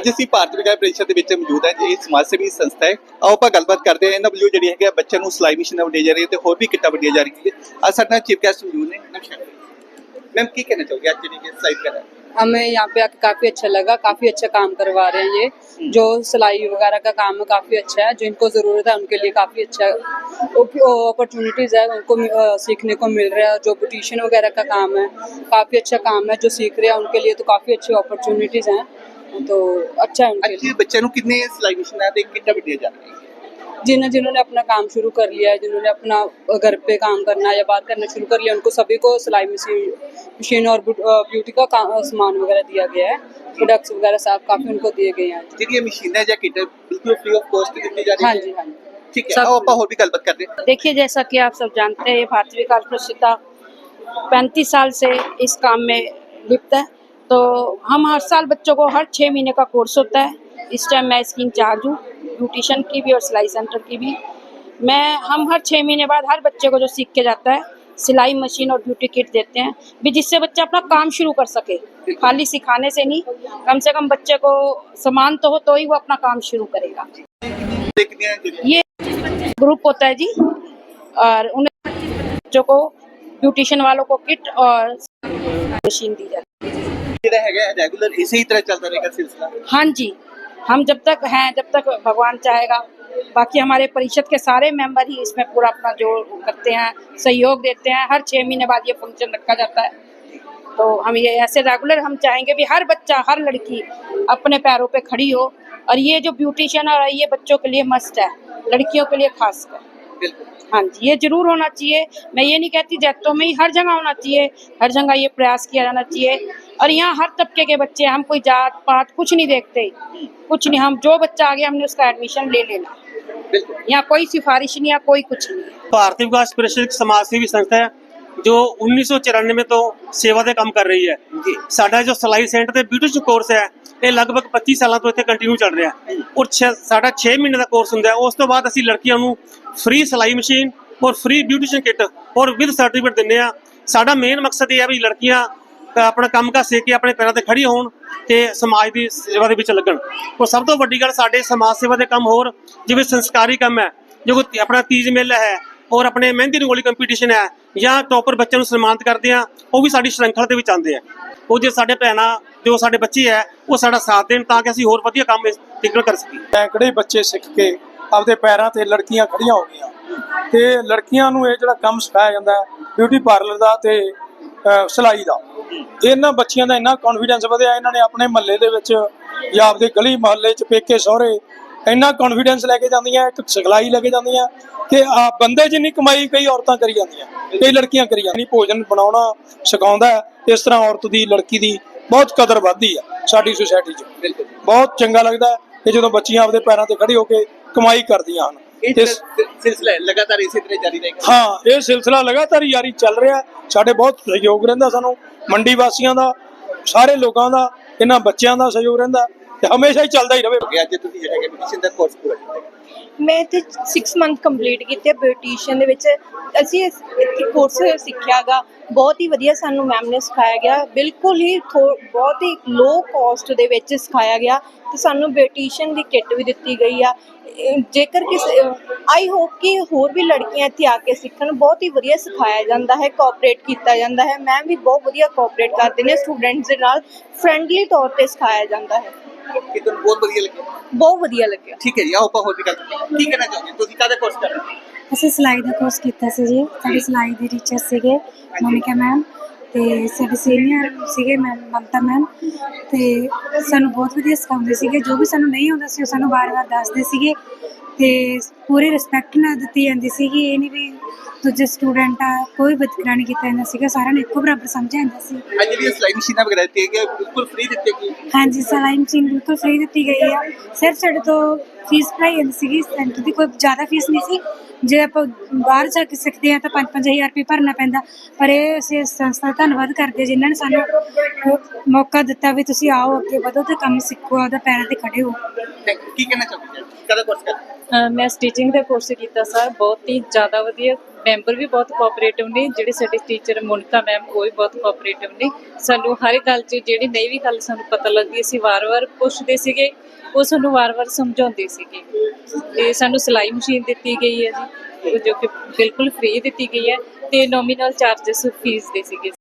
ਅੱਜ ਅਸੀਂ ਭਾਰਤ ਵਿਕਾਸ ਪ੍ਰੀਸ਼ਦ ਦੇ ਵਿੱਚ ਮੌਜੂਦ ਹਾਂ ਇਹ ਸਮਾਜ ਸੇਵੀ ਸੰਸਥਾ ਹੈ ਆਓ ਆਪਾਂ ਗੱਲਬਾਤ ਕਰਦੇ ਹਾਂ ਇਹਨਾਂ ਵੱਲੋਂ ਜਿਹੜੀ ਹੈਗੀ ਆ ਬੱਚਿਆਂ ਨੂੰ ਸਿਲਾਈ ਮਸ਼ੀਨਾਂ ਵੰਡੀਆਂ ਜਾ ਰਹੀਆਂ ਤੇ ਹੋਰ ਵੀ ਕਿੱਟਾਂ ਵੰਡੀਆਂ ਜਾ ਰਹੀਆਂ ਅੱਜ ਸਾਡੇ ਨਾਲ ਚੀਫ ਗੈਸਟ ਮੌਜੂਦ ਨੇ ਨਮਸਕਾਰ ਮੈਮ ਕੀ ਕਹਿਣਾ ਚਾਹੋਗੇ ਅੱਜ ਜਿਹੜੀ ਕਿ ਸਿਲਾਈ ਕਰ हमें यहाँ पे आके काफी अच्छा लगा काफी अच्छा काम करवा रहे हैं ये जो सिलाई वगैरह का काम है काफी अच्छा है जिनको जरूरत है उनके लिए काफी अच्छा अपॉर्चुनिटीज है उनको अ, सीखने को मिल रहा है जो ब्यूटिशियन वगैरह का काम है काफी अच्छा काम है जो सीख रहे हैं उनके लिए तो काफी अच्छी अपॉर्चुनिटीज हैं तो अच्छा है बच्चे कितने सिलाई तो कितना भी दिया जा है? जिन जिन्होंने अपना काम शुरू कर लिया है जिन्होंने अपना घर पे काम करना या बात करना शुरू कर लिया उनको सभी को सिलाई मशीन मशीन और ब्यूटी का, सामान वगैरह दिया गया है। प्रोडक्ट्स वगैरह सब काफ़ी उनको दिए गए हैं। जी ये मशीन है या किट बिल्कुल फ्री ऑफ़ कॉस्ट दी जा रही है हाँ। जी हाँ जी। ठीक है आप और भी गलबात कर हैं। देखिए जैसा कि आप सब जानते हैं भारतीय विकास पैंतीस साल से इस काम में लिप्त है। तो हम हर साल बच्चों को हर छः महीने का कोर्स होता है। इस टाइम मैं इसकी इंचार्ज हूँ न्यूट्रिशन की भी और सिलाई सेंटर की भी। मैं, हम हर छः महीने बाद हर बच्चे को जो सीख के जाता है, सिलाई मशीन और ब्यूटी किट देते हैं, भी जिससे बच्चा अपना काम शुरू कर सके। खाली सिखाने से नहीं, कम से कम बच्चे को सामान तो हो तो ही वो अपना काम शुरू करेगा। ये ग्रुप होता है जी, और उन बच्चों को ब्यूटिशन वालों को किट और मशीन दी जाती है। ਜਿਹੜਾ ਹੈਗਾ ਰੈਗੂਲਰ ਇਸੇ ही तरह चलता रहेगा सिलसिला हाँ जी हम जब तक हैं जब तक भगवान चाहेगा बाकी हमारे परिषद के सारे मेंबर ही इसमें पूरा अपना जो करते हैं सहयोग देते हैं हर छः महीने बाद ये फंक्शन रखा जाता है तो हम ये ऐसे रेगुलर हम चाहेंगे भी हर बच्चा हर लड़की अपने पैरों पे खड़ी हो और ये जो ब्यूटिशियन और ये बच्चों के लिए मस्ट है लड़कियों के लिए खास कर बिल्कुल हाँ जी ये ज़रूर होना चाहिए। मैं ये नहीं कहती जैतों में ही हर जगह होना चाहिए हर जगह ये प्रयास किया जाना चाहिए। और यहाँ हर तबके के बच्चे हम कोई जात पात कुछ नहीं देखते कुछ नहीं। हम जो बच्चा आ गया हमने उसका एडमिशन ले लेना। यहाँ कोई सिफारिश नहीं या कोई कुछ नहीं भारतीय तो विकास परिषद समाज सेवी संस्था ਜੋ 1994 ਤੋਂ ਸੇਵਾ ਦੇ ਕੰਮ ਕਰ ਰਹੀ ਹੈ। ਸਾਡਾ ਜੋ ਸਿਲਾਈ ਸੈਂਟਰ ਤੇ ਬਿਊਟੀਸ਼ਨ ਕੋਰਸ ਹੈ ਇਹ ਲਗਭਗ 25 ਸਾਲਾਂ ਤੋਂ ਇੱਥੇ ਕੰਟੀਨਿਊ ਚੱਲ ਰਿਹਾ ਔਰ ਸਾਡਾ 6 ਮਹੀਨੇ ਦਾ ਕੋਰਸ ਹੁੰਦਾ ਉਸ ਤੋਂ ਬਾਅਦ ਅਸੀਂ ਲੜਕੀਆਂ ਨੂੰ ਫ੍ਰੀ ਸਿਲਾਈ ਮਸ਼ੀਨ ਔਰ ਫ੍ਰੀ ਬਿਊਟੀਸ਼ਨ ਕਿੱਟ ਔਰ ਵਿਦ ਸਰਟੀਫਿਕੇਟ ਦਿੰਦੇ ਆ ਸਾਡਾ ਮੇਨ ਮਕਸਦ ਇਹ ਹੈ ਵੀ ਲੜਕੀਆਂ ਆਪਣਾ ਕੰਮ ਕਰ ਸਿੱਖ ਕੇ ਆਪਣੇ ਪੈਰਾਂ ਤੇ ਖੜੀ ਹੋਣ ਤੇ ਸਮਾਜ ਦੀ ਸੇਵਾ ਦੇ ਵਿੱਚ ਲੱਗਣ। ਔਰ ਸਭ ਤੋਂ ਵੱਡੀ ਗੱਲ ਸਾਡੇ ਸਮਾਜ ਸੇਵਾ ਦੇ ਕੰਮ ਹੋਰ ਜਿਵੇਂ ਸੰਸਕਾਰੀ ਕੰਮ ਹੈ ਜੋ ਆਪਣਾ ਤੀਜ ਮੇਲਾ ਹੈ ਔਰ ਆਪਣੇ ਮਹਿੰਦੀ ਰੰਗੋਲੀ ਕੰਪੀਟੀਸ਼ਨ ਹੈ ਜਾਂ ਟੌਪਰ ਬੱਚਿਆਂ ਨੂੰ ਸਨਮਾਨਿਤ ਕਰਦੇ ਆ ਉਹ ਵੀ ਸਾਡੀ ਸ਼੍ਰੰਖਲਾ ਦੇ ਵਿੱਚ ਆਉਂਦੇ ਆ। ਉਹ ਜੇ ਸਾਡੇ ਭੈਣਾਂ, ਜੋ ਸਾਡੇ ਬੱਚੇ ਹੈ, ਉਹ ਸਾਡਾ ਸਾਥ ਦੇਣ ਤਾਂ ਕਿ ਅਸੀਂ ਹੋਰ ਵਧੀਆ ਕੰਮ ਇਸ ਕਰ ਸਕੀਏ। ਸੈਂਕੜੇ ਬੱਚੇ ਸਿੱਖ ਕੇ ਆਪਦੇ ਪੈਰਾਂ ਤੇ ਲੜਕੀਆਂ ਖੜੀਆਂ ਹੋ ਗਈਆਂ? ਤੇ ਲੜਕੀਆਂ ਨੂੰ ਇਹ ਜਿਹੜਾ ਕੰਮ ਸਿਖਾਇਆ ਜਾਂਦਾ ਹੈ ਬਿਊਟੀ ਪਾਰਲਰ ਦਾ ਤੇ ਸਿਲਾਈ ਦਾ। ਇਹਨਾਂ ਬੱਚੀਆਂ ਦਾ ਇੰਨਾ ਕੌਨਫੀਡੈਂਸ ਵਧਿਆ, ਇਹਨਾਂ ਨੇ ਆਪਣੇ ਮਹੱਲੇ ਦੇ ਵਿੱਚ ਜਾਂ ਆਪਦੇ ਗਲੀ ਮੁਹੱਲੇ 'ਚ ਪੇਕੇ ਸਹੁਰੇ ਇੰਨਾ ਕੌਨਫੀਡੈਂਸ ਲੈ ਕੇ ਜਾਂਦੀਆਂ ਇੱਕ ਸਿਖਲਾਈ ਲੈ ਕੇ ਜਾਂਦੀਆਂ ਕਿ ਆ ਬੰਦੇ ਜਿੰਨੀ ਕਮਾਈ ਕਈ ਔਰਤਾਂ ਕਰੀ ਜਾਂਦੀਆਂ ਕਈ ਲੜਕੀਆਂ ਕਰੀ ਜਾਂਦੀਆਂ। ਭੋਜਨ ਬਣਾਉਣਾ ਸਿਖਾਉਂਦਾ। ਇਸ ਤਰ੍ਹਾਂ ਔਰਤ ਦੀ ਲੜਕੀ ਦੀ ਬਹੁਤ ਕਦਰ ਵੱਧਦੀ ਆ ਸਾਡੀ ਸੁਸਾਇਟੀ 'ਚ। ਬਿਲਕੁਲ ਬਹੁਤ ਚੰਗਾ ਲੱਗਦਾ ਕਿ ਜਦੋਂ ਬੱਚੀਆਂ ਆਪਦੇ ਪੈਰਾਂ ਤੇ ਖੜੀ ਹੋ ਕੇ ਕਮਾਈ ਕਰਦੀਆਂ ਹਨ। ਇਹ ਸਿਲਸਿਲਾ ਲਗਾਤਾਰ ਇਸੇ ਤਰ੍ਹਾਂ ਜਾਰੀ ਰਹੇਗਾ। ਹਾਂ ਇਹ ਸਿਲਸਿਲਾ ਲਗਾਤਾਰ ਜਾਰੀ ਚੱਲ ਰਿਹਾ। ਸਾਡੇ ਬਹੁਤ ਸਹਿਯੋਗ ਰਹਿੰਦਾ ਸਾਨੂੰ ਮੰਡੀ ਵਾਸੀਆਂ ਦਾ ਸਾਰੇ ਲੋਕਾਂ ਦਾ ਇਹਨਾਂ ਬੱਚਿਆਂ ਦਾ ਸਹਿਯੋਗ ਰਹਿੰਦਾ। ਤੇ ਹਮੇਸ਼ਾ ਹੀ ਚੱਲਦਾ ਹੀ ਰਹੇ ਗਿਆ ਅੱਜ ਤੁਸੀਂ ਜਿਹੜਾ ਹੈਗਾ ਬਿਊਟੀਸ਼ਨ ਦਾ ਕੋਰਸ ਪੂਰਾ ਕੀਤਾ। ਮੈਂ ਇੱਥੇ 6 ਮੰਥ ਕੰਪਲੀਟ ਕੀਤੇ ਬਿਊਟੀਸ਼ੀਅਨ ਦੇ ਵਿੱਚ। ਅਸੀਂ ਇਸ- ਇੱਥੇ ਕੋਰਸ ਸਿੱਖਿਆਗਾ ਬਹੁਤ ਹੀ ਵਧੀਆ ਸਾਨੂੰ ਮੈਮ ਨੇ ਸਿਖਾਇਆ ਗਿਆ। ਬਿਲਕੁਲ ਹੀ ਥੋ- ਬਹੁਤ ਹੀ ਲੋ ਕਾਸਟ ਦੇ ਵਿੱਚ ਸਿਖਾਇਆ ਗਿਆ। ਤੇ ਸਾਨੂੰ ਬਿਊਟੀਸ਼ੀਅਨ ਦੀ ਕਿੱਟ ਵੀ ਦਿੱਤੀ ਗਈ ਆ। ਇਹ ਜੇਕਰ ਕਿਸ ਆਈ ਹੋਪ ਕਿ ਹੋਰ ਵੀ ਲੜਕੀਆਂ ਇੱਥੇ ਆ ਕੇ ਸਿੱਖਣ। ਬਹੁਤ ਹੀ ਵਧੀਆ ਸਿਖਾਇਆ ਜਾਂਦਾ ਹੈ ਕੋਆਪਰੇਟ ਕੀਤਾ ਜਾਂਦਾ ਹੈ। ਮੈਮ ਵੀ ਬਹੁਤ ਵਧੀਆ ਕੋਆਪਰੇਟ ਕਰਦੇ ਨੇ। ਸਟੂਡੈਂਟਸ ਦੇ ਨਾਲ ਫ੍ਰੈਂਡਲੀ ਤੌਰ ਤੇ ਸਿਖਾਇਆ ਜਾਂਦਾ ਹੈ। ਕਿ ਤੁਹਾਨੂੰ ਬਹੁਤ ਵਧੀਆ ਲੱਗਿਆ? ਬਹੁਤ ਵਧੀਆ ਲੱਗਿਆ। ਠੀਕ ਹੈ ਜੀ ਆਓ ਆਪਾਂ ਹੋਰ ਵੀ ਗੱਲ ਕਰਦੇ ਹਾਂ। ਕੀ ਕਹਿਣਾ ਚਾਹੋਗੇ ਤੁਸੀਂ ਕਾਹਦਾ ਕੋਰਸ ਕਰ ਰਹੇ ਹੋ? ਅਸੀਂ ਸਿਲਾਈ ਦਾ ਕੋਰਸ ਕੀਤਾ ਸੀ ਜੀ। ਸਾਡੇ ਸਿਲਾਈ ਦੇ ਟੀਚਰ ਸੀਗੇ। ਮੋਨਿਕਾ ਮੈਮ ਤੇ ਸਾਡੇ ਸੀਨੀਅਰ ਸੀਗੇ ਮੈਮ ਮਮਤਾ ਮੈਮ ਤੇ ਸਾਨੂੰ ਬਹੁਤ ਵਧੀਆ ਸਿਖਾਉਂਦੇ ਸੀਗੇ। ਜੋ ਵੀ ਸਾਨੂੰ ਨਹੀਂ ਆਉਂਦਾ ਸੀ ਉਹ ਸਾਨੂੰ ਵਾਰ-ਵਾਰ ਦੱਸਦੇ ਸੀਗੇ ਤੇ ਪੂਰੀ ਰਿਸਪੈਕਟ ਨਾਲ ਦਿੱਤੀ ਜਾਂਦੀ ਸੀਗੀ। ਇਹ ਨਹੀਂ ਵੀ ਦੂਜੇ ਸਟੂਡੈਂਟ ਆ ਕੋਈ ਵਿਤਕਰਾ ਨਹੀਂ ਕੀਤਾ ਜਾਂਦਾ ਸੀਗਾ। ਸਾਰਿਆਂ ਨੂੰ ਇੱਕੋ ਬਰਾਬਰ ਸਮਝਿਆ ਜਾਂਦਾ ਸੀ। ਅੱਜ ਜਿਹੜੀਆਂ ਸਿਲਾਈ ਮਸ਼ੀਨਾਂ ਵਗੈਰਾ ਦਿੱਤੀਆਂ ਗਈਆਂ ਬਿਲਕੁਲ ਫ੍ਰੀ ਦਿੱਤੀ ਗਈ। ਹਾਂਜੀ ਸਿਲਾਈ ਮਸ਼ੀਨ ਬਿਲਕੁਲ ਫ੍ਰੀ ਦਿੱਤੀ ਗਈ ਆ। ਸਿਰਫ ਸਾਡੇ ਤੋਂ ਫੀਸ ਭਰਾਈ ਜਾਂਦੀ ਸੀਗੀ। ਸੈਂਟਰ ਦੀ ਕੋਈ ਜ਼ਿਆਦਾ ਫੀਸ ਨਹੀਂ ਸੀ। ਜੇ ਆਪਾਂ ਬਾਹਰ ਜਾ ਕੇ ਸਿੱਖਦੇ ਆ ਤਾਂ 5-5000 ਰੁਪਏ ਭਰਨਾ ਪੈਂਦਾ। ਪਰ ਇਹ ਅਸੀਂ ਸੰਸਥਾ ਦਾ ਧੰਨਵਾਦ ਕਰਦੇ ਹਾਂ ਜਿਨ੍ਹਾਂ ਨੇ ਸਾਨੂੰ ਮੌਕਾ ਦਿੱਤਾ ਵੀ ਤੁਸੀਂ ਆਓ ਅੱਗੇ ਵਧੋ ਤੇ ਕੰਮ ਸਿੱਖੋ ਆਪਦਾ ਪੈਰਾਂ ਤੇ ਖੜੇ ਹੋ. ਕੀ ਕਹਿਣਾ ਚਾਹੋਗੇ? ਕਾਹਦਾ ਕੋਰਸ ਕਰ ਮੈਂ ਸਟਿਚਿੰਗ ਦਾ ਕੋਰਸ ਕੀਤਾ ਸਰ ਬਹੁਤ ਹੀ ਜ਼ਿਆਦਾ ਵਧੀਆ। ਮੈਂਬਰ ਵੀ ਬਹੁਤ ਕੋਆਪਰੇਟਿਵ ਨੇ ਜਿਹੜੇ ਸਾਡੇ ਟੀਚਰ ਮੋਨਿਕਾ ਮੈਮ ਉਹ ਵੀ ਬਹੁਤ ਕੋਆਪਰੇਟਿਵ ਨੇ। ਸਾਨੂੰ ਹਰ ਇੱਕ ਗੱਲ 'ਚ ਜਿਹੜੀ ਨਹੀਂ ਵੀ ਗੱਲ ਸਾਨੂੰ ਪਤਾ ਲੱਗਦੀ ਅਸੀਂ ਵਾਰ-ਵਾਰ ਪੁੱਛਦੇ ਸੀਗੇ। ਉਹ ਸਾਨੂੰ ਵਾਰ-ਵਾਰ ਸਮਝਾਉਂਦੇ ਸੀਗੇ। ਤੇ ਸਾਨੂੰ ਸਿਲਾਈ ਮਸ਼ੀਨ ਦਿੱਤੀ ਗਈ ਹੈ ਜੀ, ਜੋ ਕਿ ਬਿਲਕੁਲ ਫ੍ਰੀ ਦਿੱਤੀ ਗਈ ਹੈ ਤੇ ਨੋਮੀਨਲ ਚਾਰजेस ਫੀਸ ਦੇ ਸੀਗੇ।